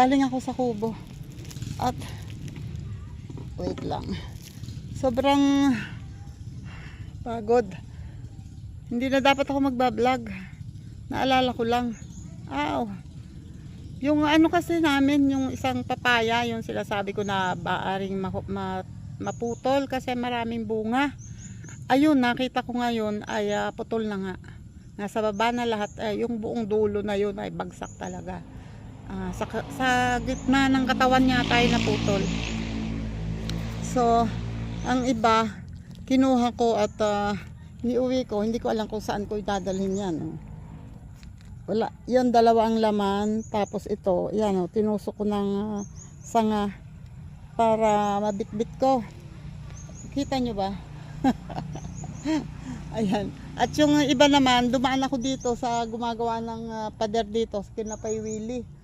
Galing ako sa kubo. At, wait lang. Sobrang pagod. Hindi na dapat ako magbablog. Naalala ko lang. Aw. Yung ano kasi namin, yung isang papaya, yung sila sabi ko na baaring ma- ma- maputol kasi maraming bunga. Ayun, nakita ko ngayon ay ah, putol na nga. Nasa baba na lahat, eh, yung buong dulo na yun ay bagsak talaga. Ah, sa, sa gitna ng katawan niya tayo naputol. So, ang iba, kinuha ko at ah, niuwi ko. Hindi ko alam kung saan ko idadalhin yan. oh. Wala, yan dalawa ang laman. Tapos ito, yan oh, tinusok ko ng ah, sanga para mabitbit ko. Kita nyo ba? Ayan. At yung iba naman, dumaan ako dito sa gumagawa ng ah, pader dito, Kinapay Willie.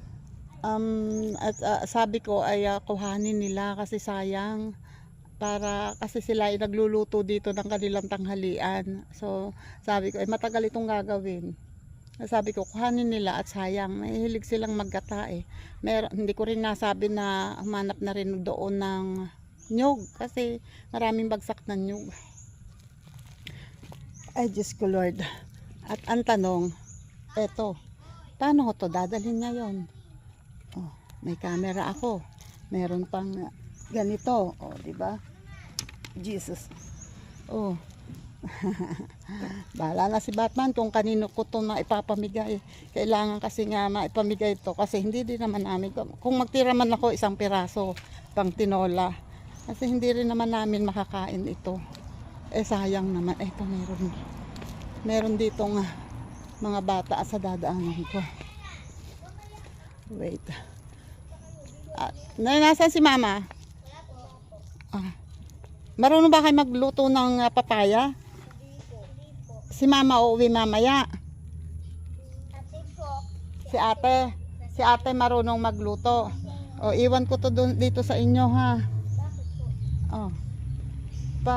Um, at ah, sabi ko ay ah, kuhanin nila kasi sayang para kasi sila ay nagluluto dito ng kanilang tanghalian. So, sabi ko, ay matagal itong gagawin. Sabi ko, kuhanin nila at sayang. Mahilig silang maggata eh. Mer hindi ko rin nasabi na humanap na rin doon ng nyug kasi maraming bagsak na nyug. Ay, Diyos ko Lord. At ang tanong, eto, paano ko to dadalhin ngayon? Oh, may camera ako. Meron pang ganito, oh, di ba? Jesus. Oh. Bahala na si Batman kung kanino ko to na ipapamigay. Kailangan kasi nga maipamigay to kasi hindi din naman namin. Kung magtira man ako isang piraso pang tinola. Kasi hindi rin naman namin makakain ito. Eh sayang naman. Eh, ito meron. Meron dito nga mga bata sa dadaanan ko. Wait. Ah, na nasaan si mama? Ah. Marunong ba kayo magluto ng ah, papaya? Si mama uuwi mamaya. Si ate. Si ate marunong magluto. O, iwan ko to dun, dito sa inyo ha. Oh. Pa,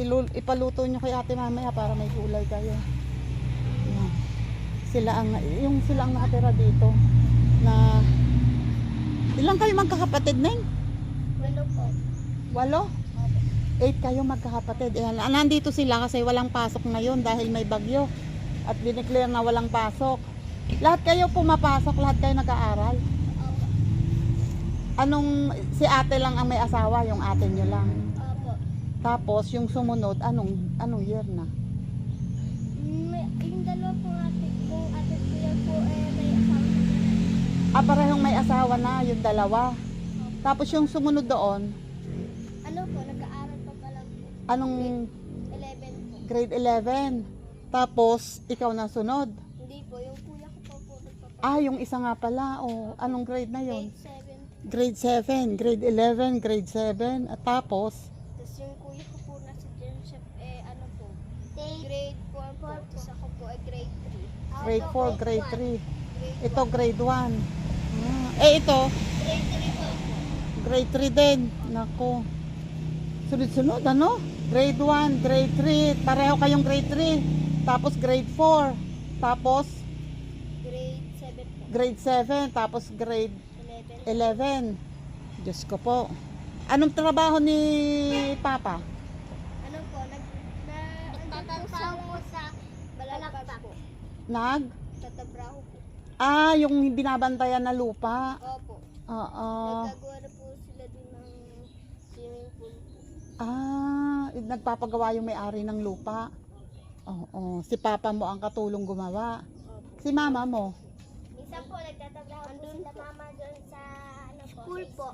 ilul, ipaluto nyo kay ate mamaya para may gulay kayo. Yan. Sila ang, yung sila ang nakatira dito ilang kayo magkakapatid neng? Walo po. Walo? Eight kayo magkakapatid. Ayan, nandito sila kasi walang pasok ngayon dahil may bagyo. At dineclare na walang pasok. Lahat kayo pumapasok, lahat kayo nag-aaral. Anong, si ate lang ang may asawa, yung ate nyo lang. Tapos, yung sumunod, anong, anong year na? Ah, parehong may asawa na, yung dalawa. Tapos yung sumunod doon, Ano po, nag-aaral pa pa lang po. anong 11 po. grade 11? Tapos, ikaw na sunod. Hindi po, yung kuya ko po po nagpapa. Ah, yung isa nga pala. Oh, anong grade na yon? Grade 7. Grade 7, grade 11, grade 7. At tapos, Tapos yung kuya ko po nasa Genship, eh ano po, grade 4 po. Tapos ako po ay grade 3. grade 4, grade 3. Ito, grade 1. Ah, eh, ito, Grade 3 po. grade 3 din. Nako. Sunod-sunod, ano? Grade 1, grade 3. Pareho kayong grade 3. Tapos grade 4. Tapos Grade 7 po. grade 7. Tapos grade 11. 11. Diyos ko po. Anong trabaho ni Papa? Ano po, nag, na, nagtatrabaho po sa Balagpag po. Nag? Ah, yung binabantayan na lupa. Opo. Oo. Nagagawa na po sila dun ng swimming pool po. Ah, nagpapagawa yung may-ari ng lupa. Oo. Si Papa mo ang katulong gumawa. Opo. Si Mama mo? Minsan po, nagtatrabaho po sila mama doon sa ano po, school po.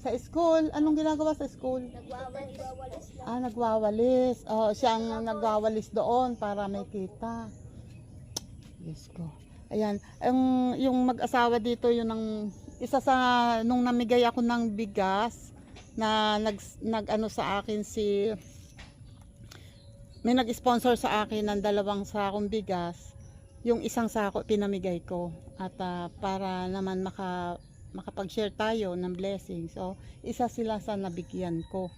Sa school. Anong ginagawa sa school? Nagwawalis lang. Ah, nagwawalis. Oh, siya ang nagwawalis doon para may kita. Diyos ko. Ayan, ang yung mag-asawa dito yun ang isa sa nung namigay ako ng bigas na nag nag ano sa akin si may nag-sponsor sa akin ng dalawang sakong bigas. Yung isang sako pinamigay ko at ah, para naman maka makapag-share tayo ng blessing. So, isa sila sa nabigyan ko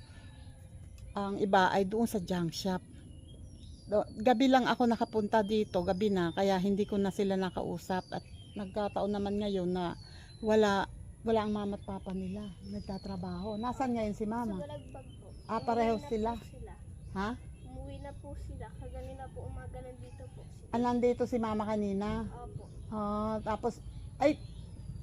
ang iba ay doon sa junk shop. Do- Gabi lang ako nakapunta dito, gabi na, kaya hindi ko na sila nakausap at nagkataon naman ngayon na wala wala ang mama at papa nila. Nagtatrabaho. Nasaan ngayon si Sa mama? balagbag po. Ah, pareho sila. Ha? Umuwi na po sila. Kaganina po umaga nandito po sila. Ah, nandito si mama kanina. Opo. Ah, tapos, ay,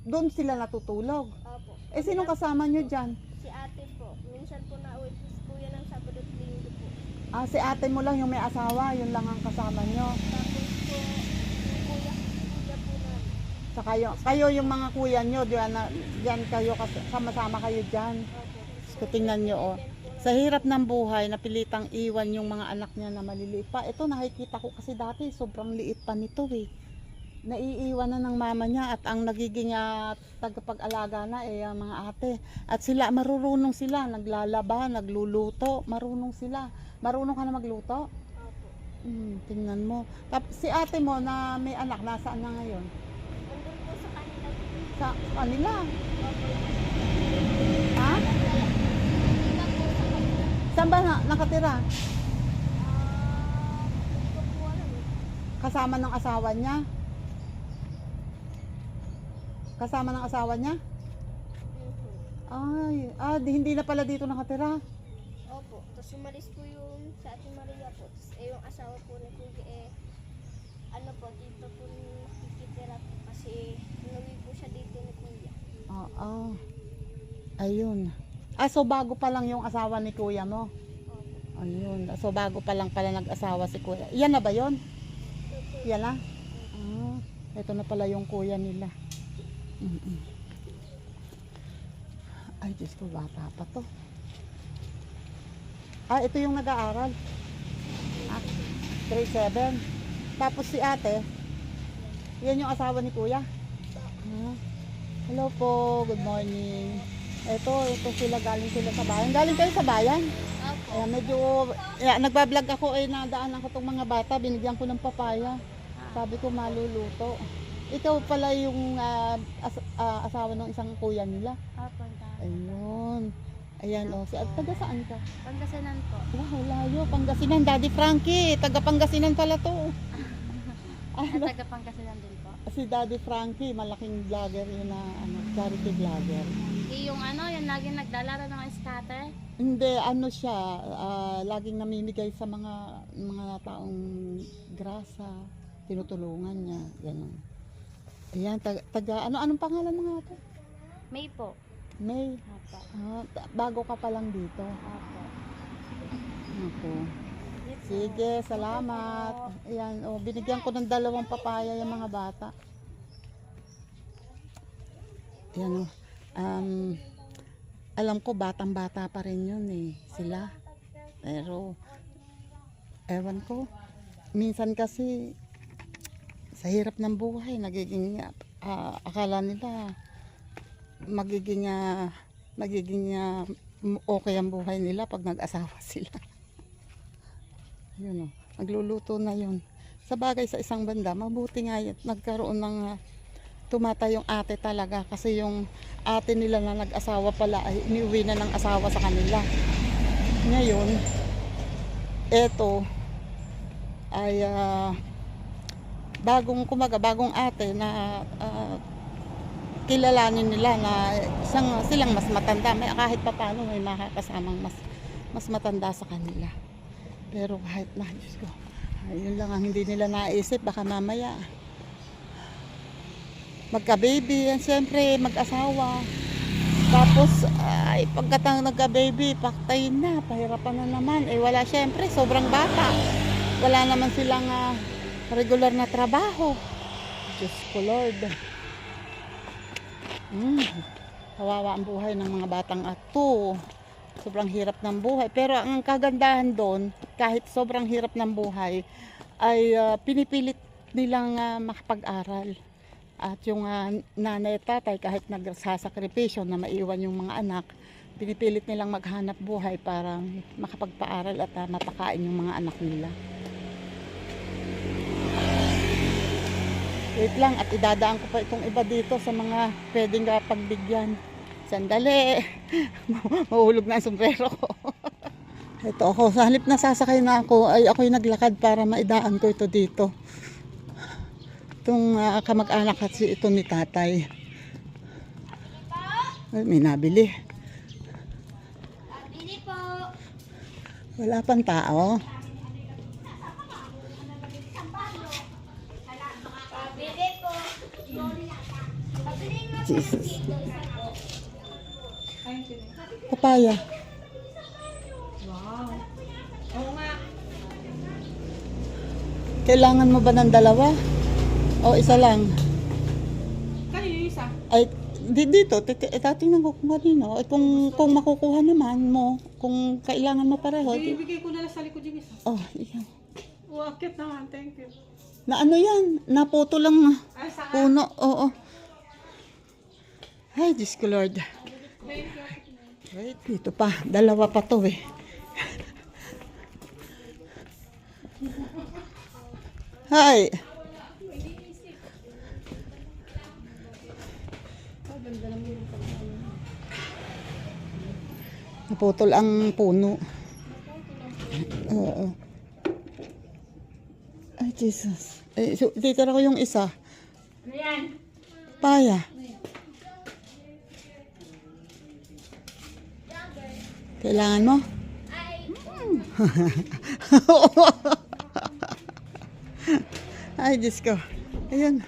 doon sila natutulog. Opo. Eh, sinong kasama nyo dyan? Si ate po. Minsan po na-uwi po si kuya ng Sabado at Linggo po. Ah, si ate mo lang yung may asawa, yun lang ang kasama nyo. Tapos po, yung kuya, kuya po namin. Sa kayo, kayo yung mga kuya nyo, diyan, na, diyan kayo, sama-sama kayo. Opo. So, tingnan nyo, oh. Sa hirap ng buhay, napilitang iwan yung mga anak niya na maliliit pa. Ito, nakikita ko kasi dati, sobrang liit pa nito eh. Naiiwan na ng mama niya at ang nagiging ah, tagapag-alaga na eh ang mga ate. At sila, marurunong sila, naglalaba, nagluluto, marunong sila. Marunong ka na magluto? Opo. Hmm, tingnan mo. Tap, si ate mo na may anak, nasaan na ngayon? Nandun po sa kanila. Sa kanila. Opo. Ha? Saan ba na, nakatira? Ah, eh. Kasama ng asawa niya? Kasama ng asawa niya? Ay, ah, di- hindi na pala dito nakatira. Tapos umalis po yung sa Ate Maria po. Tapos eh, yung asawa po ni Kuya eh, ano po, dito po nakikitira po. Kasi inuwi po siya dito ni Kuya. Oo. Ayun. Ah, so bago pa lang yung asawa ni kuya mo? Opo. Ayun. So bago pa lang pala nag-asawa si kuya. Yan na ba yon? Yan na? Ah, ito na pala yung kuya nila. Mm-mm. Ay, Diyos ko, bata pa to. Ah, ito yung nag-aaral. Ah, grade 7. Tapos si ate, yan yung asawa ni kuya. Ah, hello po, good morning. Ito, ito sila, galing sila sa bayan. Galing kayo sa bayan? Opo. Ayan, medyo, yeah, nagbablog ako eh, nadaanan ko tong mga bata, binigyan ko ng papaya. Sabi ko maluluto. Ikaw pala yung ah, as- ah, asawa ng isang kuya nila. Opo. Ayun. Ayan, oh. Si, taga saan ka? Pangasinan po. Wow, layo. Pangasinan. Daddy Frankie. Taga Pangasinan pala to. Ah, taga Pangasinan din po. si Daddy Frankie, malaking vlogger yun na ano, charity vlogger. yung ano, yung lagi naglalaro ng scatter. Hindi, ano siya, ah, laging namimigay sa mga mga taong grasa, tinutulungan niya, gano'n. Ayan, taga, taga ano, anong pangalan mo nga ito? May po. May, Opo. ah, bago ka pa lang dito. Opo. Ako. Sige, salamat. Ayan, oh, binigyan ko ng dalawang papaya yung mga bata. Ayan, oh. Um, alam ko batang bata pa rin yun eh, sila. Pero, ewan ko. Minsan kasi, sa hirap ng buhay, nagiging, ah, akala nila, magiging, ah, magiging ah, okay ang buhay nila pag nag-asawa sila. Yun o, nagluluto na yun. Sa bagay sa isang banda, mabuti nga yun. Nagkaroon ng ah, tumata yung ate talaga kasi yung ate nila na nag-asawa pala ay iniuwi na ng asawa sa kanila. Ngayon, eto ay ah, bagong kumaga, bagong ate na ah, kilalanin nila na isang, silang mas matanda. May, kahit pa paano may makakasamang mas, mas matanda sa kanila. Pero kahit na, Diyos ko, ayun lang ang hindi nila naisip, baka mamaya magka-baby, yan siyempre mag-asawa. Tapos, ay, pagkatang nagka-baby, paktayin na, pahirapan na naman. Eh, wala siyempre, sobrang bata. Wala naman silang ah, regular na trabaho. Diyos ko, Lord. Hmm, kawawa ang buhay ng mga batang ato. Sobrang hirap ng buhay. Pero ang kagandahan doon, kahit sobrang hirap ng buhay, ay ah, pinipilit nilang ah, makapag-aral. At yung ah, nanay at tatay, kahit nagsasakripisyo na maiwan yung mga anak, pinipilit nilang maghanap buhay para makapagpaaral at ah, mapakain yung mga anak nila. Wait lang, at idadaan ko pa itong iba dito sa mga pwedeng ah, pagbigyan. Sandali. Mahulog na ang sombrero ko. ito ako. Sa halip na sasakay na ako, ay ako'y naglakad para maidaan ko ito dito. Itong ah, kamag-anak kasi ito ni tatay. Ay, may nabili. Bili po. Wala pang tao. Bili po. Pabili nga po Jesus. dito. Isa po. Papaya. Kailangan mo ba ng dalawa? O isa lang? Kayo yung isa. Ay, di dito, eh, tatingnan ko kung kanino. Ay, kung, kung makukuha naman mo, kung kailangan mo pareho. Ibigay ko na lang sa likod yung isa. Oh, ikaw. Oh, akit naman. Thank you. Na ano yan? Naputo lang ah. Ay, saan? puno. Oo. Ay, Diyos ko Lord. Wait, dito pa. Dalawa pa to eh. Hi. Naputol ang puno. Oo. Ay, Jesus. Eh, so, titira ko yung isa. Ano yan? Paya. Kailangan mo? Ay, Ay, Diyos ko. Ayun.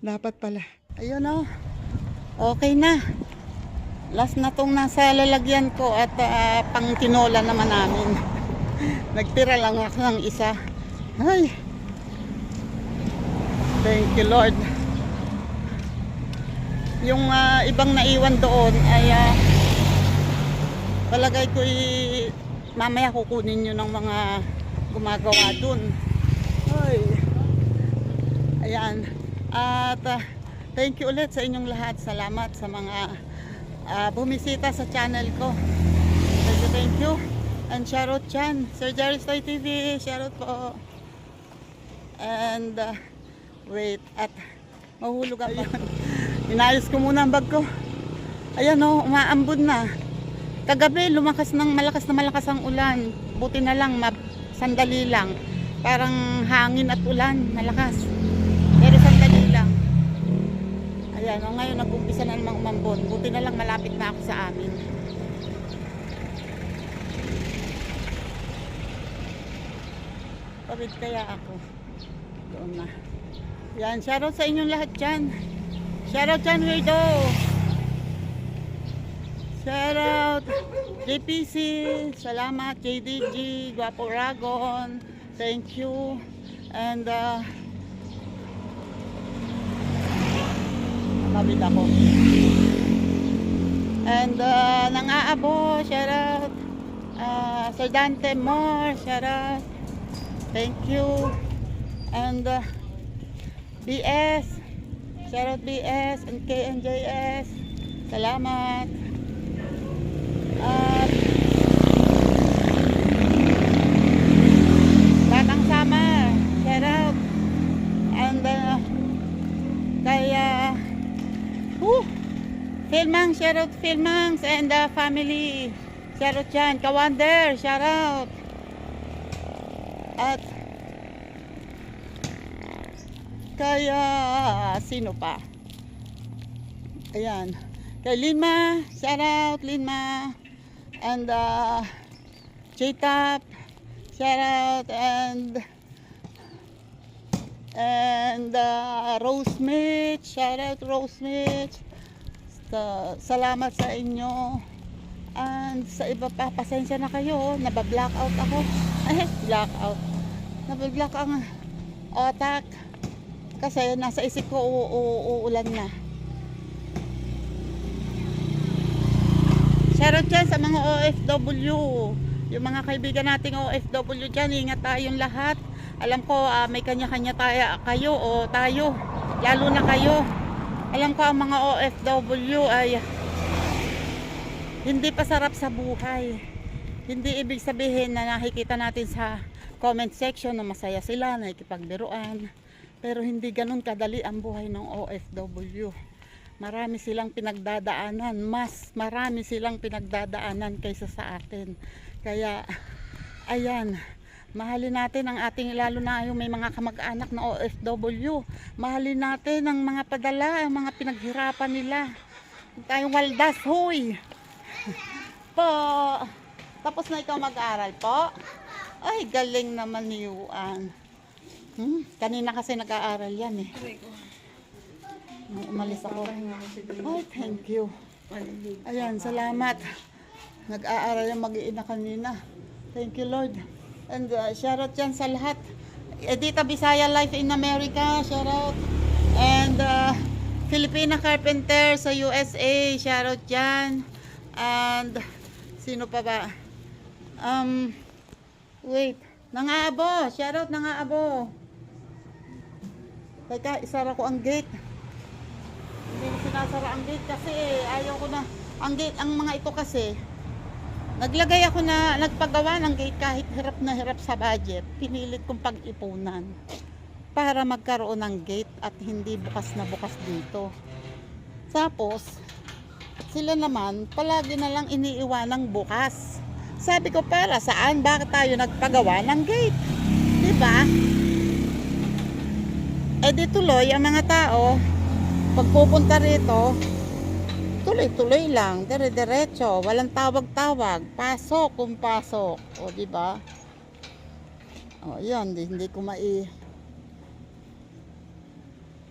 Dapat pala. Ayun oh. Okay na. Last na tong nasa lalagyan ko at ah, pang tinola naman namin. Nagtira lang ako ng isa. Ay. Thank you Lord. Yung ah, ibang naiwan doon ay ah, palagay ko mamaya kukunin nyo ng mga gumagawa dun. Ay. Ayan. At ah, thank you ulit sa inyong lahat. Salamat sa mga ah, bumisita sa channel ko. Thank you, thank you. And shoutout Chan, Sir Jerry Stoy TV, shoutout po. And ah, wait, at mahulog ako. Ayun. Inayos ko muna ang bag ko. Ayan o, umaambon na. Kagabi, lumakas ng malakas na malakas ang ulan. Buti na lang, sandali lang. Parang hangin at ulan, malakas. Pero sandali lang. Ayan, o ngayon nag-umpisa na namang umambon. Buti na lang malapit na ako sa amin. Pawid kaya ako. Doon na. Yan, shoutout sa inyong lahat dyan. Shoutout dyan, Weirdo! Shoutout! JPC, salamat, JDG, Guapo Ragon, thank you. And, uh, Nakabit ako. And, uh, nang-aabo, shoutout. Uh, Sir Dante Moore, shoutout. Thank you. And, uh, BS, shoutout BS and KNJS. Salamat. At Batang Sama, shout out. And uh, kaya uh, Philmangs, shout out Philmangs and the family. Shout out dyan. Kawander, shout out. At kaya sino pa? Ayan. Kay Linma, shout out Linma. And uh, J-Tap, shout out. And and uh, Rose Mitch, shout out Rose Mitch. Sa, salamat sa inyo. And sa iba pa, pasensya na kayo. Naba-blackout ako. Ay, blackout. Naba-block ang otak. Kasi nasa isip ko uulan na. Shoutout dyan sa mga OFW. Yung mga kaibigan nating OFW dyan, ingat tayong lahat. Alam ko ah, may kanya-kanya tayo, kayo o tayo. Lalo na kayo. Alam ko ang mga OFW ay hindi pa sarap sa buhay. Hindi ibig sabihin na nakikita natin sa comment section na masaya sila, nakikipagbiruan. Pero hindi ganun kadali ang buhay ng OFW. Marami silang pinagdadaanan, mas marami silang pinagdadaanan kaysa sa atin. Kaya, ayan, Mahalin natin ang ating lalo na yung may mga kamag-anak na OFW. Mahalin natin ang mga padala, ang mga pinaghirapan nila. Tayong waldas, hoy! po! Tapos na ikaw mag-aral po? Ay, galing naman ni Yuan. Hmm, kanina kasi nag-aaral yan eh. Umalis ako. Ay, thank you. Ayan, salamat. Nag-aaral yung mag-iina kanina. Thank you, Lord. And uh, shoutout yan sa lahat. Edita Bisaya Life in America, shoutout. And uh, Filipina Carpenter sa USA, shoutout yan. And sino pa ba? Um, wait. Nangaabo, shoutout Nangaabo. Teka, isara ko ang gate. Hindi ko sinasara ang gate kasi ayaw ko na. Ang gate, ang mga ito kasi, naglagay ako na, nagpagawa ng gate kahit hirap na hirap sa budget. Pinilit kong pag-ipunan para magkaroon ng gate at hindi bukas na bukas dito. Tapos, sila naman, palagi na lang iniiwanang bukas. Sabi ko, para saan? Bakit tayo nagpagawa ng gate? Di ba? Eh di tuloy, ang mga tao, pag pupunta rito, tuloy-tuloy lang, dire-diretso, walang tawag-tawag, pasok kung pasok, o di ba? O yun, di, hindi ko mai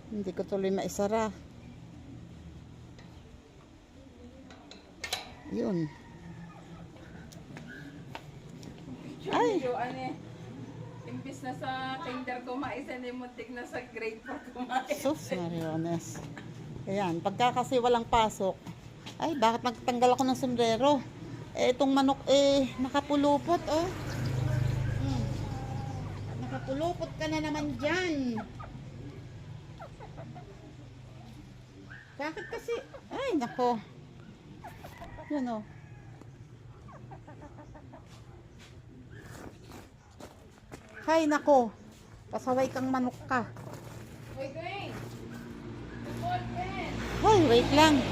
hindi ko tuloy maisara. Yun. Ay, imbis na sa kinder kumain, sa muntik na sa grade 4 kumain. sus, Mariones. Ayan, pagka kasi walang pasok, ay, bakit nagtanggal ako ng sombrero? Eh, itong manok, eh, nakapulupot, oh. Hmm. Nakapulupot ka na naman dyan. Bakit kasi, ay, nako. Yan, oh. Hay, nako. Pasaway kang manok ka. Ball pen! Hoy, wait lang.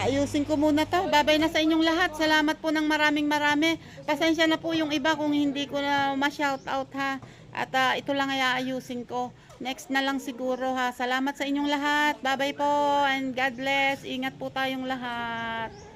Ayusin ko muna to. Babay na sa inyong lahat. Salamat po ng maraming marami. Pasensya na po yung iba kung hindi ko na ma-shout out ha. At ah, ito lang ay aayusin ko. Next na lang siguro ha. Salamat sa inyong lahat. Bye-bye po and God bless. Ingat po tayong lahat.